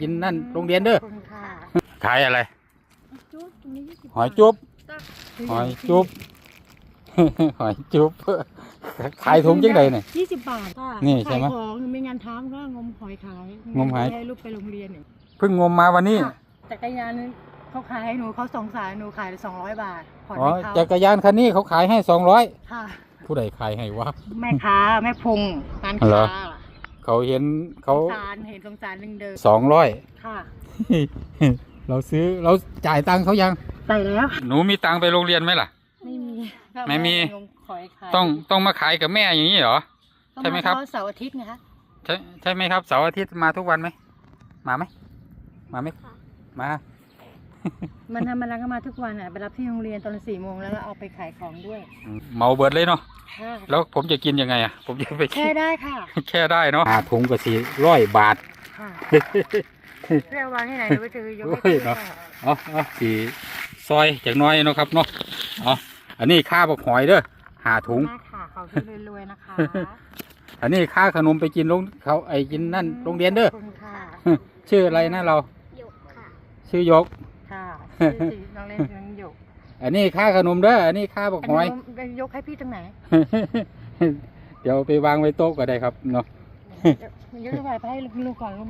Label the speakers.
Speaker 1: กินนั่นโรงเรียนเด้อ
Speaker 2: ขอบคุณค่ะ
Speaker 1: ขายอะไร
Speaker 2: จุ๊บตรงนี้ยี่สิบ
Speaker 1: หอยจุ๊บ
Speaker 2: บาท
Speaker 1: หอยจุ๊บ หอยจุ๊บขายถุงจังใดเนี่ย
Speaker 2: ยี่สิบบาทค่ะ
Speaker 1: นี่ใช่ไหม
Speaker 2: ขายของไม่งานทำก็งมหอยขาย
Speaker 1: งมหอย
Speaker 2: ให้ลูกไปโรงเรียนเนี่ย
Speaker 1: เพิ่งงมมาวันนี้
Speaker 2: ค่ะจักรยานนึงเขาขายให้หนูเขาสงสารหนูขายสองร้อยบาทผ่อน
Speaker 1: อ๋อ
Speaker 2: ให้เขา
Speaker 1: จักรยานคันนี้เขาขายให้สองร้อย
Speaker 2: ค่ะ
Speaker 1: ผู้ใดขายให้วะ
Speaker 2: แม่ค้าแม่พุงร้าน
Speaker 1: เหร
Speaker 2: ค้า
Speaker 1: อ เขาเห็น
Speaker 2: ส
Speaker 1: เขา
Speaker 2: งสารเห็นสงสารหนึ่งเดิม
Speaker 1: สองร้อย
Speaker 2: ค่ะ
Speaker 1: เราซื้อเราจ่ายตังค์เขายัง
Speaker 2: ใส่แล้ว
Speaker 1: หนูมีตังค์ไปโรงเรียนไหมล่ะ
Speaker 2: ไม่มี
Speaker 1: ไม่มี
Speaker 2: งหอยขาย
Speaker 1: ต้องต้องมาขายกับแม่อย่างนี้เหรอ
Speaker 2: ต้อง
Speaker 1: ใช่ไหมครับ
Speaker 2: เฉพาะเสาร์อาทิตย์ไงคะ
Speaker 1: ใช่ใช่ไหมครับเสาร์อาทิตย์มาทุกวันไหมมาไหมมาไหมมา
Speaker 2: มันทำมันก็มาทุกวันอะไปรับที่โรงเรียนตอนสี่โมงแล้วก็เอาไปขายของด้วย
Speaker 1: เมาเบิดเลยเนาะ
Speaker 2: ค่ะ
Speaker 1: แล้วผมจะกินยังไงอะ ผมจะไป
Speaker 2: แช่ได้ค่ะ
Speaker 1: แค่ได้เนาะหาถุงก็สี่ร้อยบาท
Speaker 2: ค่ะเรียกวางที่ไหนเดี๋ยวไปเจอยก
Speaker 1: โอ้
Speaker 2: ให้
Speaker 1: ย
Speaker 2: ดู
Speaker 1: เนาะ
Speaker 2: ค่ะ
Speaker 1: เอาเอาสี่ซอยจากหน้อยเนาะครับเนาะเอาอันนี้ค่าบักหอยเด้อหาถุง
Speaker 2: มากค่ะเขาที่รวยๆนะคะ
Speaker 1: อันนี้ค่าขนมไปกินโรงเขาไอ้กินนั่นโรงเรียนเด้อ
Speaker 2: ขอบคุณค่ะ
Speaker 1: ชื่ออะไรนะเรา
Speaker 2: หยกค่ะ
Speaker 1: ชื่อยก
Speaker 2: ค่ะชื่อ สีน้องเล่นน้องหยก
Speaker 1: อันนี้ค่าขนมเด้ออันนี้ค่าบักหอย
Speaker 2: นนี้ยกให้พี่ตรงไหน
Speaker 1: เดี๋ยวไปวางไว้โต๊ะก็ได้ครับเนาะ
Speaker 2: เดี๋ยวยกไปให้ลูกก่อนลูก